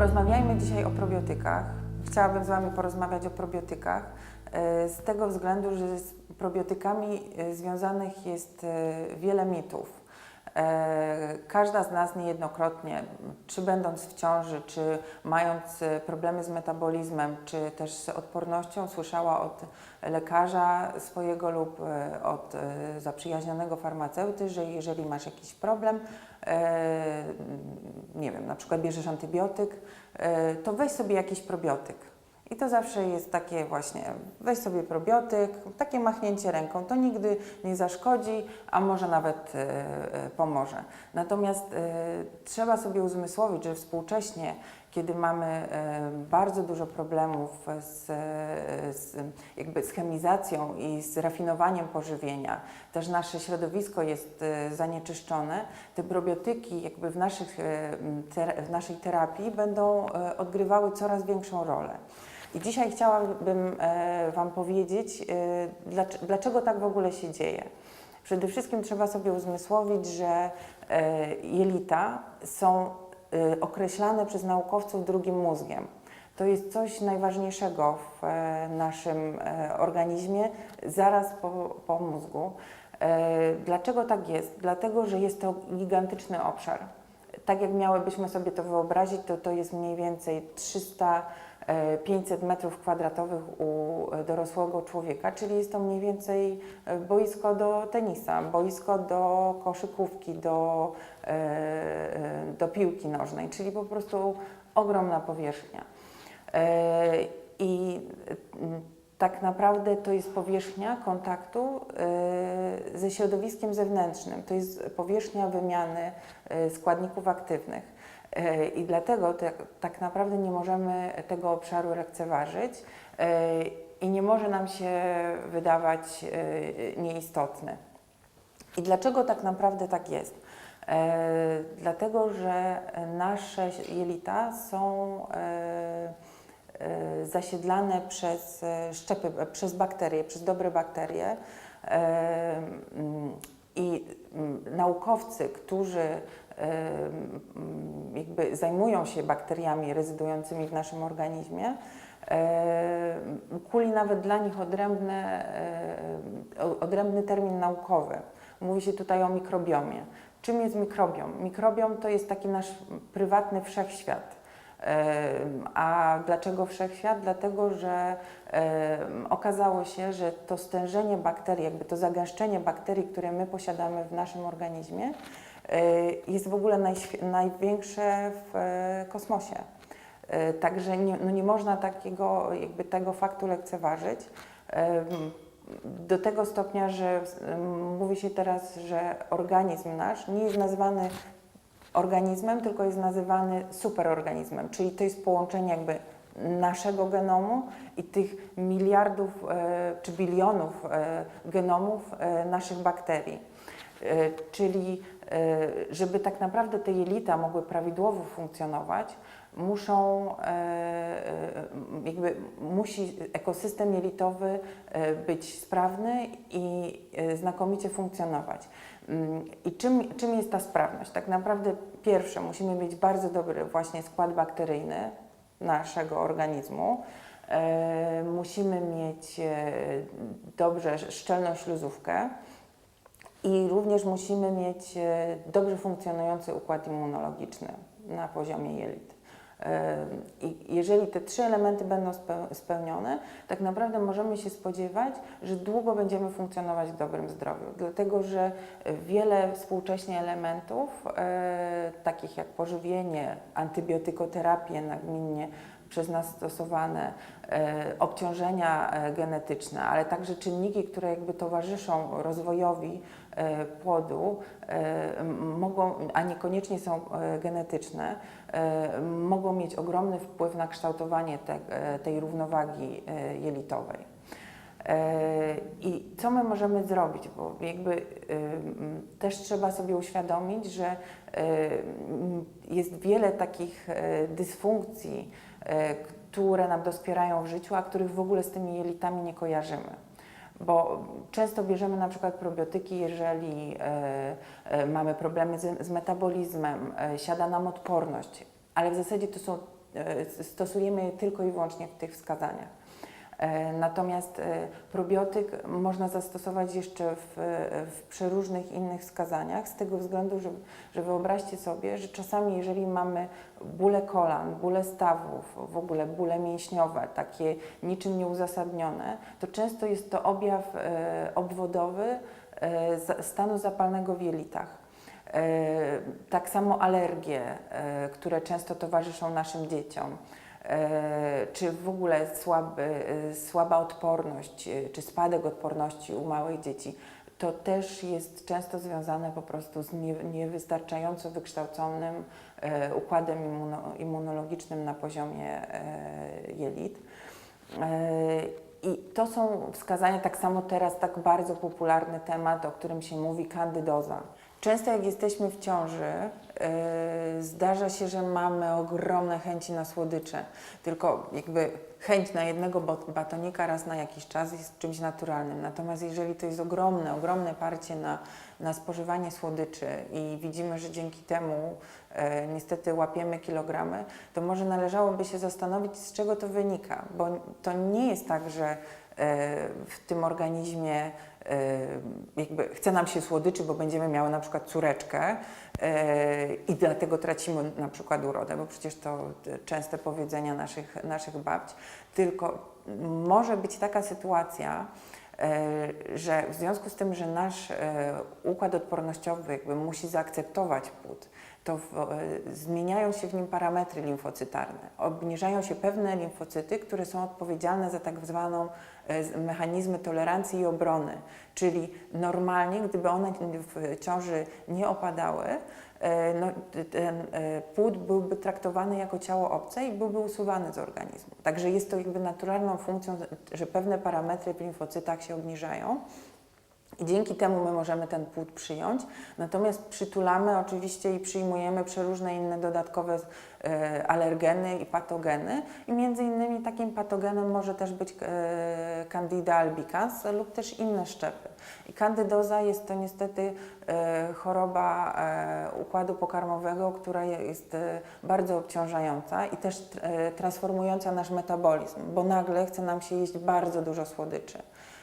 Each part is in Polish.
Porozmawiajmy dzisiaj o probiotykach. Chciałabym z Wami porozmawiać o probiotykach e, z tego względu, że z probiotykami e, związanych jest e, wiele mitów. E, Każda z nas niejednokrotnie, czy będąc w ciąży, czy mając e, problemy z metabolizmem, czy też z odpornością, słyszała od lekarza swojego lub e, od zaprzyjaźnionego farmaceuty, że jeżeli masz jakiś problem, nie wiem, na przykład bierzesz antybiotyk, to weź sobie jakiś probiotyk. I to zawsze jest takie właśnie, weź sobie probiotyk, takie machnięcie ręką, to nigdy nie zaszkodzi, a może nawet e, e, pomoże. Natomiast e, trzeba sobie uzmysłowić, że współcześnie, kiedy mamy bardzo dużo problemów z, z, jakby z chemizacją i z rafinowaniem pożywienia, też nasze środowisko jest zanieczyszczone, te probiotyki jakby w, naszych, ter, w naszej terapii będą odgrywały coraz większą rolę. I dzisiaj chciałabym e, Wam powiedzieć, e, dlac- dlaczego tak w ogóle się dzieje. Przede wszystkim trzeba sobie uzmysłowić, że e, jelita są określane przez naukowców drugim mózgiem. To jest coś najważniejszego w naszym organizmie, zaraz po, po mózgu. Dlaczego tak jest? Dlatego, że jest to gigantyczny obszar. Tak jak miałybyśmy sobie to wyobrazić, to to jest mniej więcej 300 e, 500 metrów kwadratowych u e, dorosłego człowieka, czyli jest to mniej więcej e, boisko do tenisa, boisko do koszykówki, do, e, e, do piłki nożnej, czyli po prostu ogromna powierzchnia. E, I tak naprawdę to jest powierzchnia kontaktu e, ze środowiskiem zewnętrznym, to jest powierzchnia wymiany e, składników aktywnych. E, I dlatego tak, tak naprawdę nie możemy tego obszaru lekceważyć e, i nie może nam się wydawać e, nieistotny. I dlaczego tak naprawdę tak jest? Dlatego, że nasze jelita są zasiedlane przez szczepy, przez bakterie, przez dobre bakterie. I mm, naukowcy, którzy jakby zajmują się bakteriami rezydującymi w naszym organizmie, kuli nawet dla nich odrębne, odrębny termin naukowy. Mówi się tutaj o mikrobiomie. Czym jest mikrobiom? Mikrobiom to jest taki nasz prywatny wszechświat. A dlaczego wszechświat? Dlatego, że okazało się, że to stężenie bakterii, jakby to zagęszczenie bakterii, które my posiadamy w naszym organizmie, e, jest w ogóle największe w e, kosmosie. E, Także nie, no nie można takiego, jakby tego faktu lekceważyć. Do tego stopnia, że mówi się teraz, że organizm nasz nie jest nazwany organizmem, tylko jest nazywany superorganizmem, czyli to jest połączenie jakby naszego genomu i tych miliardów e, czy bilionów e, genomów e, naszych bakterii. Czyli, żeby tak naprawdę te jelita mogły prawidłowo funkcjonować, muszą, e, e, jakby musi ekosystem jelitowy e, być sprawny i znakomicie funkcjonować. Mm, I czym, czym jest ta sprawność? Tak naprawdę pierwsze musimy mieć bardzo dobry właśnie skład bakteryjny naszego organizmu. Musimy mieć dobrze szczelną śluzówkę i również musimy mieć dobrze funkcjonujący układ immunologiczny na poziomie jelit. I jeżeli te trzy elementy będą spe- spełnione, tak naprawdę możemy się spodziewać, że długo będziemy funkcjonować w dobrym zdrowiu, dlatego że wiele współcześnie elementów, e, takich jak pożywienie, antybiotykoterapie nagminnie przez nas stosowane, e, obciążenia e, genetyczne, ale także czynniki, które jakby towarzyszą rozwojowi e, płodu, mogą, a niekoniecznie są genetyczne, mogą mieć ogromny wpływ na kształtowanie te, tej równowagi jelitowej. I co my możemy zrobić? Bo jakby y, m, też trzeba sobie uświadomić, że y, jest wiele takich e, dysfunkcji, e, które nam doskwierają w życiu, a których w ogóle z tymi jelitami nie kojarzymy. Bo często bierzemy na przykład probiotyki, jeżeli e, mamy problemy z, z metabolizmem, siada nam odporność, ale w zasadzie to są stosujemy je tylko i wyłącznie w tych wskazaniach. E, Natomiast e, probiotyk można zastosować jeszcze w, w przeróżnych innych wskazaniach, z tego względu, że, że wyobraźcie sobie, że czasami jeżeli mamy bóle kolan, bóle stawów, w ogóle bóle mięśniowe, takie niczym nieuzasadnione, to często jest to objaw e, obwodowy e, stanu zapalnego w jelitach. E, Tak samo alergie, e, które często towarzyszą naszym dzieciom, e, czy w ogóle słaby, e, słaba odporność, e, czy spadek odporności u małych dzieci, to też jest często związane po prostu z nie, niewystarczająco wykształconym e, układem immuno, immunologicznym na poziomie e, jelit. E, I to są wskazania, tak samo teraz tak bardzo popularny temat, o którym się mówi, kandydoza. Często jak jesteśmy w ciąży, e, zdarza się, że mamy ogromne chęci na słodycze, tylko jakby chęć na jednego batonika raz na jakiś czas jest czymś naturalnym. Natomiast jeżeli to jest ogromne, ogromne parcie na, na spożywanie słodyczy i widzimy, że dzięki temu e, niestety łapiemy kilogramy, to może należałoby się zastanowić, z czego to wynika, bo to nie jest tak, że e, w tym organizmie jakby chce nam się słodyczy, bo będziemy miały na przykład córeczkę e, i dlatego tracimy na przykład urodę, bo przecież to e, częste powiedzenia naszych, naszych babć, tylko może być taka sytuacja, e, że w związku z tym, że nasz układ odpornościowy jakby musi zaakceptować płód, to w, zmieniają się w nim parametry limfocytarne. Obniżają się pewne limfocyty, które są odpowiedzialne za tak zwaną mechanizmy tolerancji i obrony. Czyli normalnie, gdyby one w ciąży nie opadały, e, no, ten e, płód byłby traktowany jako ciało obce i byłby usuwany z organizmu. Także jest to jakby naturalną funkcją, że pewne parametry w limfocytach się obniżają. I dzięki temu my możemy ten płód przyjąć, natomiast przytulamy oczywiście i przyjmujemy przeróżne inne dodatkowe e, alergeny i patogeny. I między innymi takim patogenem może też być e, Candida albicans lub też inne szczepy. I kandydoza jest to niestety e, choroba układu pokarmowego, która jest bardzo obciążająca i też transformująca nasz metabolizm, bo nagle chce nam się jeść bardzo dużo słodyczy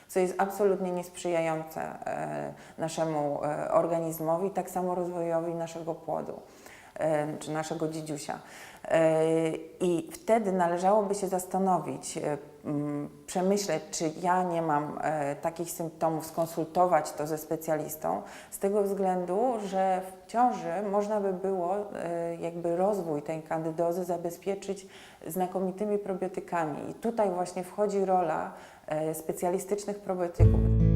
co jest absolutnie niesprzyjające e, naszemu e, organizmowi, tak samo rozwojowi naszego płodu e, czy naszego dzidziusia. I wtedy należałoby się zastanowić, przemyśleć, czy ja nie mam takich symptomów, skonsultować to ze specjalistą, z tego względu, że w ciąży można by było jakby rozwój tej kandydozy zabezpieczyć znakomitymi probiotykami. I tutaj właśnie wchodzi rola specjalistycznych probiotyków.